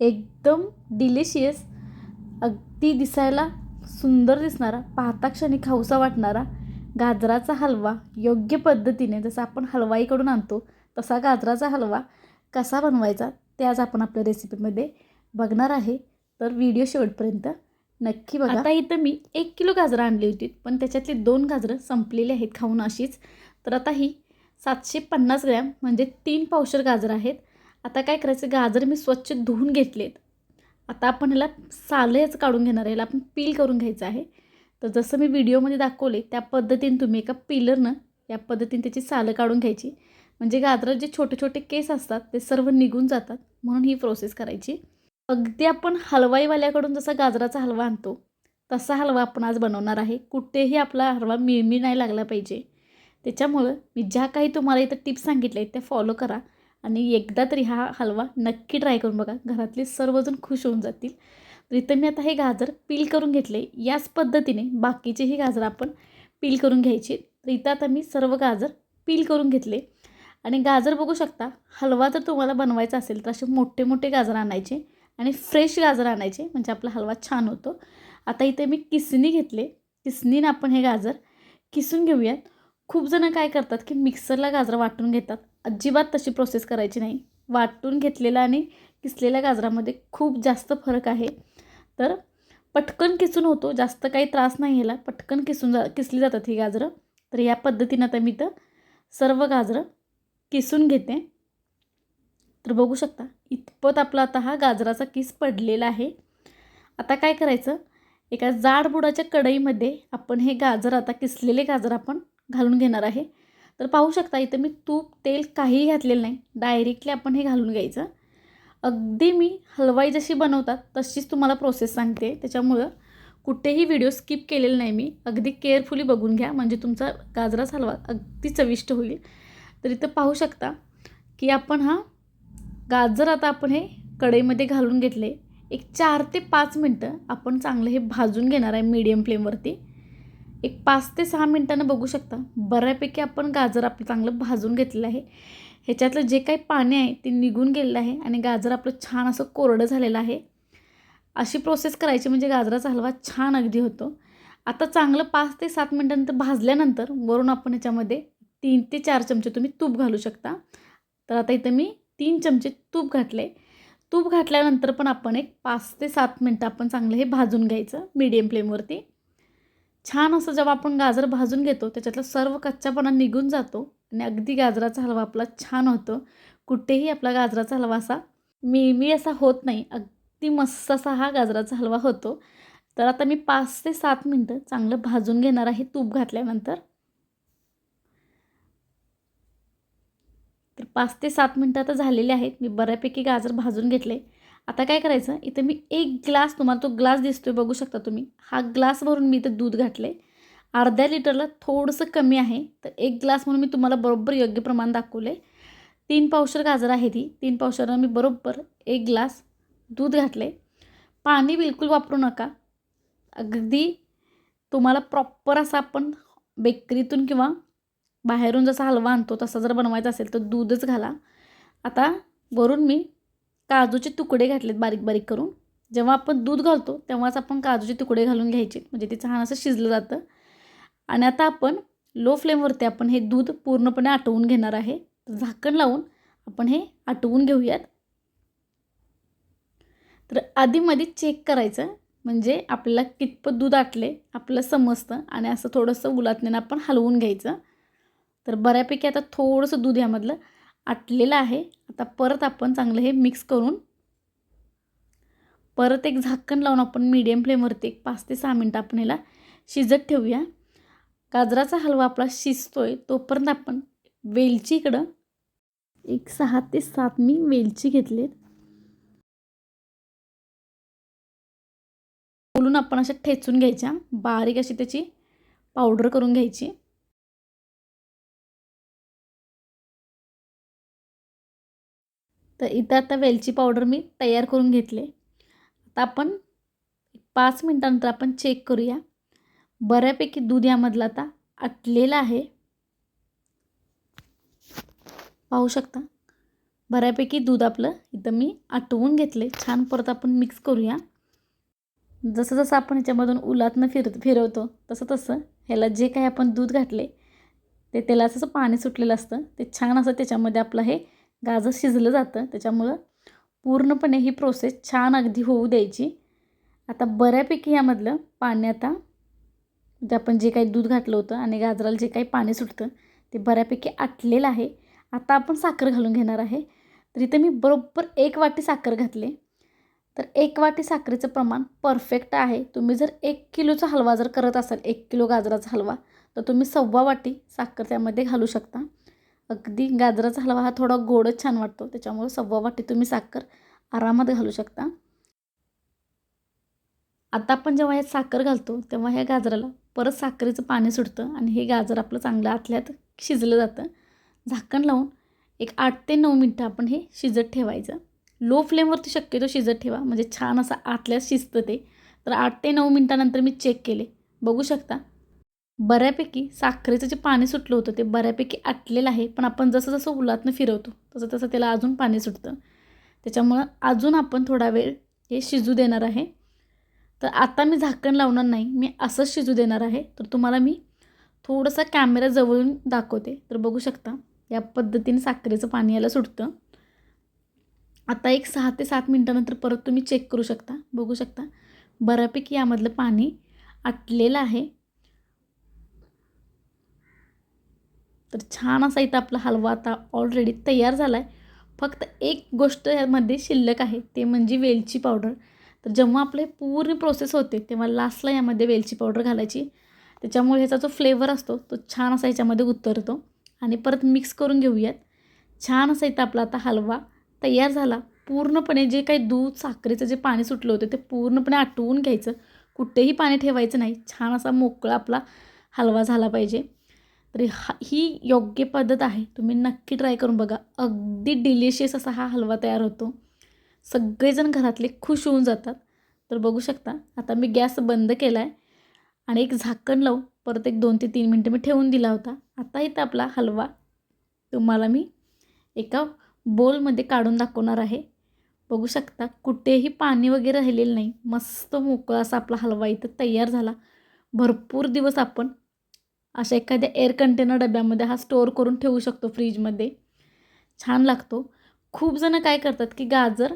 एकदम डिलिशियस अगदी दिसायला सुंदर दिसणारा पाहता क्षणी खाऊसा वाटणारा गाजराचा हलवा योग्य पद्धतीने जसं आपण हलवाईकडून आणतो तसा गाजराचा हलवा कसा बनवायचा ते आज आपण आपल्या रेसिपीमध्ये बघणार आहे. तर व्हिडिओ शेवटपर्यंत नक्की बघा. आता इथं मी एक किलो गाजरं आणली होती पण त्याच्यातली दोन गाजरं संपलेली आहेत खाऊन अशीच. तर आता ही सातशे पन्नास ग्रॅम म्हणजे तीन पावशर गाजरं आहेत. आता काय करायचं? गाजर मी स्वच्छ धुवून घेतलेत. आता आपण ह्याला सालं काढून घेणार आहे. ह्याला आपण पील करून घ्यायचं आहे. तर जसं मी व्हिडिओमध्ये दाखवले त्या पद्धतीने तुम्ही एका पिलरनं या पद्धतीने त्याची सालं काढून घ्यायची. म्हणजे गाजरात जे छोटे छोटे केस असतात ते सर्व निघून जातात. म्हणून ही प्रोसेस करायची. अगदी आपण हलवाईवाल्याकडून जसा गाजराचा हलवा आणतो तसा हलवा आपण आज बनवणार आहे. कुठेही आपला हलवा मिळमिळ नाही लागला पाहिजे. त्याच्यामुळं मी ज्या काही तुम्हाला इथं टिप्स सांगितल्या आहेत त्या फॉलो करा. आणि एकदा तरी हा हलवा नक्की ट्राय करून बघा. घरातले सर्वजण खुश होऊन जातील. तर इथं मी आता हे गाजर पील करून घेतले. याच पद्धतीने बाकीचेही गाजर आपण पील करून घ्यायचे. तर इथं आता मी सर्व गाजर पील करून घेतले. आणि गाजर बघू शकता हलवा जर तुम्हाला बनवायचा असेल तर असे मोठे मोठे गाजर आणायचे आणि फ्रेश गाजर आणायचे. म्हणजे आपला हलवा छान होतो. आता इथे मी किसनी घेतले. किसनीनं आपण हे गाजर किसून घेऊयात. खूप जणं काय करतात की मिक्सरला गाजर वाटून घेतात. अजिबात तशी प्रोसेस करायची नाही. वाटून घेतलेला आणि किसलेल्या गाजरामध्ये खूप जास्त फरक आहे. तर पटकन किसून होतो जास्त काही त्रास नाही ह्याला पटकन किसून जा किसली जातात ही गाजरं. तर या पद्धतीनं आता मी तर सर्व गाजरं किसून घेते. तर बघू शकता इतपत आपला आता हा गाजराचा किस पडलेला आहे. आता काय करायचं? एका जाड बुडाच्या कढईमध्ये आपण हे गाजर आता किसलेले गाजर आपण घालून घेणार आहे. तर पाहू शकता इथं मी तूप तेल काहीही घातलेलं नाही. डायरेक्टली आपण हे घालून घ्यायचं. अगदी मी हलवाई जशी बनवतात तशीच तुम्हाला प्रोसेस सांगते. त्याच्यामुळं कुठेही व्हिडिओ स्किप केलेला नाही मी. अगदी केअरफुली बघून घ्या. म्हणजे तुमचा गाजराच हलवा अगदी चविष्ट होईल. तर इथं पाहू शकता की आपण हा गाजर आता आपण हे कढईमध्ये घालून घेतले. एक चार ते पाच मिनटं आपण चांगलं हे भाजून घेणार आहे मीडियम फ्लेमवरती एक पाच ते सहा मिनटानं बघू शकता. बऱ्यापैकी आपण गाजर आपलं चांगलं भाजून घेतलेलं आहे. ह्याच्यातलं जे काही पाणी आहे ते निघून गेलेलं आहे आणि गाजर आपलं छान असं कोरडं झालेलं आहे. अशी प्रोसेस करायची म्हणजे गाजराचा हलवा छान अगदी होतो. आता चांगलं पाच ते सात मिनटानंतर भाजल्यानंतर वरून आपण ह्याच्यामध्ये तीन ते चार चमचे तुम्ही तूप घालू शकता. तर आता इथं मी तीन चमचे तूप घातले. तूप घातल्यानंतर पण आपण एक पाच ते सात मिनटं आपण चांगलं हे भाजून घ्यायचं मीडियम फ्लेमवरती छान असं जेव्हा आपण गाजर भाजून घेतो त्याच्यातला सर्व कच्चापणा निघून जातो आणि अगदी गाजराचा हलवा आपला छान होतो. कुठेही आपला गाजराचा हलवा असा मिळमी असा होत नाही. अगदी मस्त असा हा गाजराचा हलवा होतो. तर आता मी पाच ते सात मिनटं चांगलं भाजून घेणार आहे तूप घातल्यानंतर. तर पाच ते सात मिनटं आता झालेले आहेत. मी बऱ्यापैकी गाजर भाजून घेतले. आता काय करायचं? इथं मी एक ग्लास तुम्हाला तो ग्लास दिसतोय बघू शकता तुम्ही. हा ग्लास भरून मी इथं दूध घातले अर्ध्या लिटरला थोडंसं कमी आहे तर एक ग्लास म्हणून मी तुम्हाला बरोबर योग्य प्रमाण दाखवले तीन पावशर गाजर आहे ती. तीन पावशरला मी बरोबर एक ग्लास दूध घातले पाणी बिलकुल वापरू नका. अगदी तुम्हाला प्रॉपर असा आपण बेकरीतून किंवा बाहेरून जसा हलवा आणतो तसा जर बनवायचा असेल तर दूधच घाला. आता वरून मी काजूचे तुकडे घातलेत बारीक बारीक करून. जेव्हा आपण दूध घालतो तेव्हाच आपण काजूचे तुकडे घालून घ्यायचे. म्हणजे ते छान असं शिजलं जातं. आणि आता आपण लो फ्लेमवरती आपण हे दूध पूर्णपणे आटवून घेणार आहे. झाकण लावून आपण हे आटवून घेऊयात. तर आधीमध्ये चेक करायचं म्हणजे आपल्याला कितपत दूध आटले आपल्याला समजतं आणि असं थोडंसं उलातण्यानं आपण हलवून घ्यायचं. तर बऱ्यापैकी आता थोडंसं दूध यामधलं आटलेलं आहे. आता परत आपण चांगलं हे मिक्स करून परत एक झाकण लावून आपण मीडियम फ्लेमवरती एक पाच ते सहा मिनटं आपण ह्याला शिजत ठेवूया. गाजराचा हलवा आपला शिजतोय तोपर्यंत आपण वेलची इकडं एक सहा ते सात मी वेलची घेतलेत. बोलून आपण अशा ठेचून घ्यायच्या. बारीक अशी त्याची पावडर करून घ्यायची. तर इथं आता वेलची पावडर मी तयार करून घेतले आता आपण पाच मिनटानंतर आपण चेक करूया. बऱ्यापैकी दूध यामधलं आता आटलेलं आहे. पाहू शकता. बऱ्यापैकी दूध आपलं इथं मी आटवून घेतले छान परत आपण मिक्स करूया. जसं जसं आपण ह्याच्यामधून उलातनं फिर फिरवतो तसं तसं ह्याला जे काही आपण दूध घातले ते त्याला असं पाणी सुटलेलं असतं. ते छान असं त्याच्यामध्ये आपलं हे गाजर शिजलं जातं. त्याच्यामुळं पूर्णपणे ही प्रोसेस छान अगदी होऊ द्यायची. आता बऱ्यापैकी यामधलं पाणी आता म्हणजे आपण जे काही दूध घातलं होतं आणि गाजराला जे काही पाणी सुटतं ते बऱ्यापैकी आटलेलं आहे. आता आपण साखर घालून घेणार आहे. तर इथं मी बरोबर एक वाटी साखर घातले. तर एक वाटी साखरेचं प्रमाण परफेक्ट आहे. तुम्ही जर एक किलोचा हलवा जर करत असाल एक किलो गाजराचा हलवा तर तुम्ही सव्वा वाटी साखर त्यामध्ये घालू शकता. अगदी गाजराचा हलवा हा थोडा गोडच छान वाटतो. त्याच्यामुळे सव्वा वाटी तुम्ही साखर आरामात घालू शकता. आता आपण जेव्हा यात साखर घालतो तेव्हा ह्या गाजराला परत साखरेचं पाणी सुटतं आणि हे गाजर आपलं चांगलं आतल्यात शिजलं जातं. झाकण लावून एक आठ ते नऊ मिनटं आपण हे शिजत ठेवायचं. लो फ्लेमवरती शक्यतो शिजत ठेवा म्हणजे छान असं आतल्यात शिजतं ते. तर आठ ते नऊ मिनटानंतर मी चेक केले. बघू शकता बऱ्यापैकी साखरेचं जे पाणी सुटलं होतं ते बऱ्यापैकी आटलेलं आहे. पण आपण जसं जसं उलातनं फिरवतो तसं तसं त्याला अजून पाणी सुटतं. त्याच्यामुळं अजून आपण थोडा वेळ हे शिजू देणार आहे. तर आता मी झाकण लावणार नाही. मी असंच शिजू देणार आहे. तर तुम्हाला मी थोडंसं कॅमेरा जवळून दाखवते. तर बघू शकता या पद्धतीने साखरेचं पाणी याला सुटतं. आता एक सहा ते सात मिनटानंतर परत तुम्ही चेक करू शकता. बघू शकता बऱ्यापैकी यामधलं पाणी आटलेलं आहे. तर छान असा इथं आपला हलवा आता ऑलरेडी तयार झाला आहे फक्त एक गोष्ट यामध्ये शिल्लक आहे ते म्हणजे वेलची पावडर तर जेव्हा आपले पूर्ण प्रोसेस होते तेव्हा लास्टला यामध्ये वेलची पावडर घालायची. त्याच्यामुळे ह्याचा जो फ्लेवर असतो तो छान असा ह्याच्यामध्ये उतरतो. आणि परत मिक्स करून घेऊयात. छान असा इथं आपला आता हलवा तयार झाला. पूर्णपणे जे काही दूध साखरेचं जे पाणी सुटलं होतं ते पूर्णपणे आटवून घ्यायचं. कुठेही पाणी ठेवायचं नाही. छान असा मोकळा आपला हलवा झाला पाहिजे. तरी हा ही योग्य पद्धत आहे. तुम्ही नक्की ट्राय करून बघा. अगदी डिलिशियस असा हा हलवा तयार होतो. सगळेजण घरातले खुश होऊन जातात. तर बघू शकता आता मी गॅस बंद केला आहे आणि एक झाकण लावून परत एक दोन ते तीन मिनटं मी ठेवून दिला होता. आता इथं आपला हलवा तुम्हाला मी एका बोलमध्ये काढून दाखवणार आहे. बघू शकता कुठेही पाणी वगैरे राहिलेलं नाही. मस्त मोकळा असा आपला हलवा इथं तयार झाला. भरपूर दिवस आपण अशा एखाद्या एअर कंटेनर डब्यामध्ये हा स्टोअर करून ठेवू शकतो फ्रीजमध्ये छान लागतो. खूप जणं काय करतात की गाजर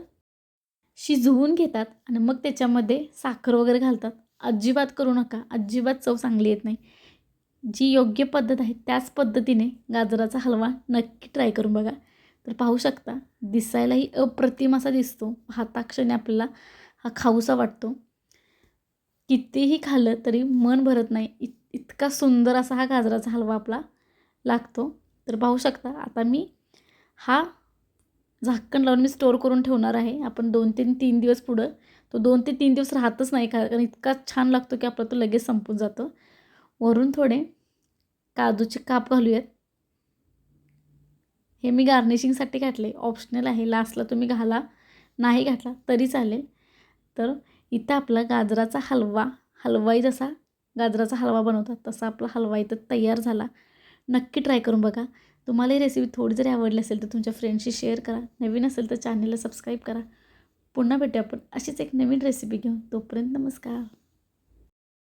शिजवून घेतात आणि मग त्याच्यामध्ये साखर वगैरे घालतात. अजिबात करू नका. अजिबात चव चांगली येत नाही. जी योग्य पद्धत आहे त्याच पद्धतीने गाजराचा हलवा नक्की ट्राय करून बघा. तर पाहू शकता दिसायलाही अप्रतिम असा दिसतो. हाताक्षणी आपल्याला हा खाऊसा वाटतो. कितीही खाल्लं तरी मन भरत नाही. इतका सुंदर असा हा गाजराचा हलवा आपला लागतो. तर पाहू शकता आता मी हा झाकण लावून मी स्टोअर करून ठेवणार आहे. आपण दोन तीन तीन दिवस पुढं तो दोन ते तीन दिवस राहतच नाही कारण इतका छान लागतो की आपला तो लगेच संपून जातो. वरून थोडे काजूचे काप घालूयात. हे मी गार्निशिंगसाठी घातले. ऑप्शनल आहे. लास्टला तुम्ही घाला. नाही घातला तरी चालेल. तर इथं आपला गाजराचा हलवा हलवाई जसा गाजराचा हलवा बनवतात तसा आपला हलवा इथं तयार झाला. नक्की ट्राय करून बघा. तुम्हाला ही रेसिपी थोडी जरी आवडली असेल तर तुमच्या फ्रेंडशी शेअर करा. नवीन असेल तर चॅनलला सबस्क्राईब करा. पुन्हा भेटूया आपण अशीच एक नवीन रेसिपी घेऊन. तोपर्यंत नमस्कार.